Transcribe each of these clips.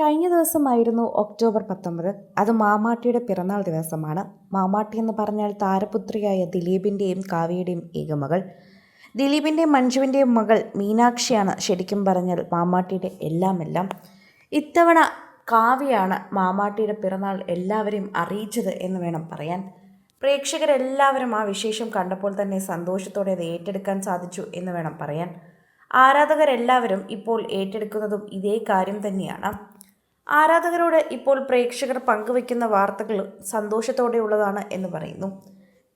കഴിഞ്ഞ ദിവസമായിരുന്നു ഒക്ടോബർ പത്തൊമ്പത്. അത് മാമാട്ടിയുടെ പിറന്നാൾ ദിവസമാണ്. മാമാട്ടി എന്ന് പറഞ്ഞാൽ താരപുത്രിയായ ദിലീപിന്റെയും കാവ്യയുടെയും ഏകമകൾ. ദിലീപിന്റെയും മഞ്ജുവിന്റെയും മകൾ മീനാക്ഷിയാണ് ശരിക്കും പറഞ്ഞാൽ മാമാട്ടിയുടെ എല്ലാം എല്ലാം ഇത്തവണ കാവ്യയാണ് മാമാട്ടിയുടെ പിറന്നാൾ എല്ലാവരെയും അറിയിച്ചത് എന്ന് വേണം പറയാൻ. പ്രേക്ഷകരെല്ലാവരും ആ വിശേഷം കണ്ടപ്പോൾ തന്നെ സന്തോഷത്തോടെ അത് ഏറ്റെടുക്കാൻ സാധിച്ചു എന്ന് വേണം പറയാൻ. ആരാധകരെല്ലാവരും ഇപ്പോൾ ഏറ്റെടുക്കുന്നതും ഇതേ കാര്യം തന്നെയാണ്. ആരാധകരോട് ഇപ്പോൾ പ്രേക്ഷകർ പങ്കുവയ്ക്കുന്ന വാർത്തകൾ സന്തോഷത്തോടെയുള്ളതാണ് എന്ന് പറയുന്നു.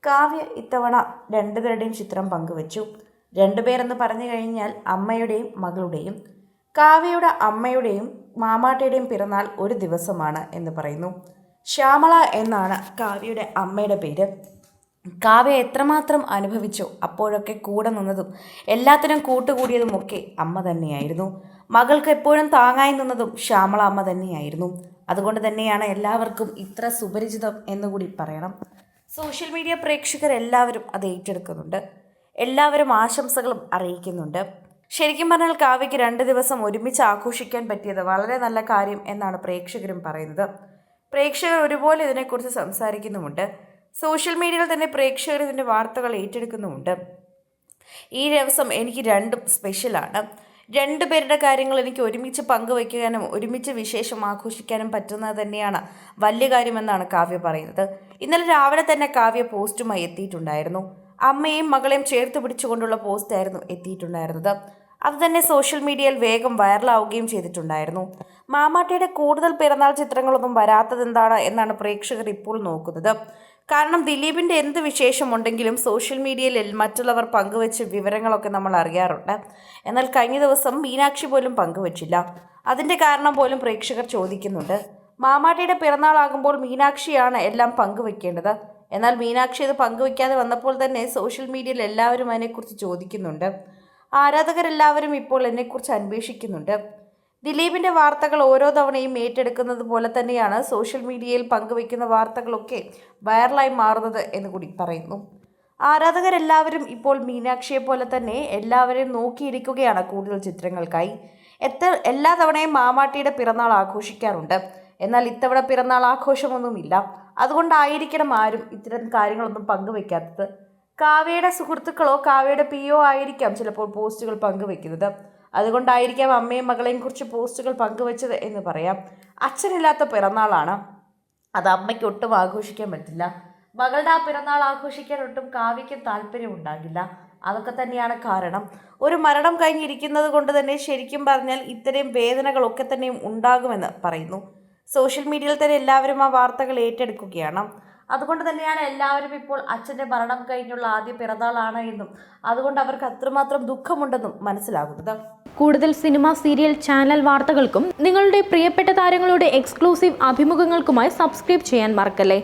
കാവ്യ ഇത്തവണ രണ്ടുപേരുടെയും ചിത്രം പങ്കുവച്ചു. രണ്ടുപേരെന്ന് പറഞ്ഞു കഴിഞ്ഞാൽ അമ്മയുടെയും മകളുടെയും കാവ്യയുടെ അമ്മയുടെയും മാമാട്ടയുടെയും പിറന്നാൾ ഒരു ദിവസമാണ് എന്ന് പറയുന്നു. ശ്യാമള എന്നാണ് കാവ്യയുടെ അമ്മയുടെ പേര്. കാവ്യ എത്രമാത്രം അനുഭവിച്ചു അപ്പോഴൊക്കെ കൂടെ നിന്നതും എല്ലാത്തിനും കൂട്ടുകൂടിയതുമൊക്കെ അമ്മ തന്നെയായിരുന്നു. മകൾക്ക് എപ്പോഴും താങ്ങായി നിന്നതും ശ്യാമള അമ്മ തന്നെയായിരുന്നു. അതുകൊണ്ട് തന്നെയാണ് എല്ലാവർക്കും ഇത്ര സുപരിചിതം എന്നുകൂടി പറയണം. സോഷ്യൽ മീഡിയ പ്രേക്ഷകർ എല്ലാവരും അത് ഏറ്റെടുക്കുന്നുണ്ട്. എല്ലാവരും ആശംസകളും അറിയിക്കുന്നുണ്ട്. ശരിക്കും പറഞ്ഞാൽ കാവ്യയ്ക്ക് രണ്ട് ദിവസം ഒരുമിച്ച് ആഘോഷിക്കാൻ പറ്റിയത് വളരെ നല്ല കാര്യം എന്നാണ് പ്രേക്ഷകരും പറയുന്നത്. പ്രേക്ഷകർ ഒരുപോലെ ഇതിനെക്കുറിച്ച് സംസാരിക്കുന്നുമുണ്ട്. സോഷ്യൽ മീഡിയയിൽ തന്നെ പ്രേക്ഷകർ ഇതിന്റെ വാർത്തകൾ ഏറ്റെടുക്കുന്നുമുണ്ട്. ഈ ദിവസം എനിക്ക് രണ്ടും സ്പെഷ്യലാണ് രണ്ട് പേരുടെ കാര്യങ്ങൾ എനിക്ക് ഒരുമിച്ച് പങ്കുവയ്ക്കാനും ഒരുമിച്ച് വിശേഷം ആഘോഷിക്കാനും പറ്റുന്നത് തന്നെയാണ് വലിയ കാര്യമെന്നാണ് കാവ്യ പറയുന്നത്. ഇന്നലെ രാവിലെ തന്നെ കാവ്യ പോസ്റ്റുമായി എത്തിയിട്ടുണ്ടായിരുന്നു. അമ്മയും മകളെയും ചേർത്ത് പിടിച്ചുകൊണ്ടുള്ള പോസ്റ്റായിരുന്നു എത്തിയിട്ടുണ്ടായിരുന്നത്. അത് തന്നെ സോഷ്യൽ മീഡിയയിൽ വേഗം വൈറലാവുകയും ചെയ്തിട്ടുണ്ടായിരുന്നു. മാമാട്ടിയുടെ കൂടുതൽ പിറന്നാൾ ചിത്രങ്ങളൊന്നും വരാത്തതെന്താണ് എന്നാണ് പ്രേക്ഷകർ ഇപ്പോൾ നോക്കുന്നത്. കാരണം ദിലീപിന്റെ എന്ത് വിശേഷമുണ്ടെങ്കിലും സോഷ്യൽ മീഡിയയിൽ മറ്റുള്ളവർ പങ്കുവെച്ച വിവരങ്ങളൊക്കെ നമ്മൾ അറിയാറുണ്ട്. എന്നാൽ കഴിഞ്ഞ ദിവസം മീനാക്ഷി പോലും പങ്കുവച്ചില്ല. അതിന്റെ കാരണം പോലും പ്രേക്ഷകർ ചോദിക്കുന്നുണ്ട്. മാമാട്ടിയുടെ പിറന്നാളാകുമ്പോൾ മീനാക്ഷിയാണ് എല്ലാം പങ്കുവെക്കേണ്ടത്. എന്നാൽ മീനാക്ഷി ഇത് പങ്കുവെക്കാതെ വന്നപ്പോൾ തന്നെ സോഷ്യൽ മീഡിയയിൽ എല്ലാവരും അതിനെക്കുറിച്ച് ചോദിക്കുന്നുണ്ട്. ആരാധകരെല്ലാവരും ഇപ്പോൾ എന്നെക്കുറിച്ച് അന്വേഷിക്കുന്നുണ്ട്. ദിലീപിന്റെ വാർത്തകൾ ഓരോ തവണയും ഏറ്റെടുക്കുന്നത് പോലെ തന്നെയാണ് സോഷ്യൽ മീഡിയയിൽ പങ്കുവയ്ക്കുന്ന വാർത്തകളൊക്കെ വൈറലായി മാറുന്നത് എന്ന് കൂടി പറയുന്നു. ആരാധകരെല്ലാവരും ഇപ്പോൾ മീനാക്ഷിയെ പോലെ തന്നെ എല്ലാവരെയും നോക്കിയിരിക്കുകയാണ് കൂടുതൽ ചിത്രങ്ങൾക്കായി. എത്ര എല്ലാ തവണയും മാമാട്ടിയുടെ പിറന്നാൾ ആഘോഷിക്കാറുണ്ട്. എന്നാൽ ഇത്തവണ പിറന്നാൾ ആഘോഷമൊന്നുമില്ല. അതുകൊണ്ടായിരിക്കണം ആരും ഇത്തരം കാര്യങ്ങളൊന്നും പങ്കുവെക്കാത്തത് കാവ്യയുടെ സുഹൃത്തുക്കളോ കാവ്യയുടെ പി ആയിരിക്കാം ചിലപ്പോൾ പോസ്റ്റുകൾ പങ്കുവെക്കുന്നത് അതുകൊണ്ടായിരിക്കാം അമ്മയും മകളെയും കുറിച്ച് പോസ്റ്റുകൾ പങ്കുവച്ചത് എന്ന് പറയാം. അച്ഛനില്ലാത്ത പിറന്നാളാണ്. അത് അമ്മയ്ക്ക് ഒട്ടും ആഘോഷിക്കാൻ പറ്റില്ല. മകളുടെ ആ പിറന്നാൾ ആഘോഷിക്കാൻ ഒട്ടും കാവ്യയ്ക്ക് താല്പര്യം ഉണ്ടാകില്ല. അതൊക്കെ തന്നെയാണ് കാരണം. ഒരു മരണം കഴിഞ്ഞിരിക്കുന്നത് കൊണ്ട് തന്നെ ശരിക്കും പറഞ്ഞാൽ ഇത്തരം വേദനകളൊക്കെ തന്നെയും ഉണ്ടാകുമെന്ന് പറയുന്നു. സോഷ്യൽ മീഡിയയിൽ തന്നെ എല്ലാവരും ആ വാർത്തകൾ ഏറ്റെടുക്കുകയാണ്. അതുകൊണ്ട് തന്നെയാണ് എല്ലാവരും ഇപ്പോൾ അച്ഛന്റെ മരണം കഴിഞ്ഞുള്ള ആദ്യ പിറന്നാളാണ് എന്നും അതുകൊണ്ട് അവർക്ക് അത്രമാത്രം ദുഃഖമുണ്ടെന്നും മനസ്സിലാകുന്നത്. കൂടുതൽ സിനിമ സീരിയൽ ചാനൽ വാർത്തകൾക്കും നിങ്ങളുടെ പ്രിയപ്പെട്ട താരങ്ങളുടെ എക്സ്ക്ലൂസീവ് അഭിമുഖങ്ങൾക്കുമായി സബ്സ്ക്രൈബ് ചെയ്യാൻ മറക്കല്ലേ?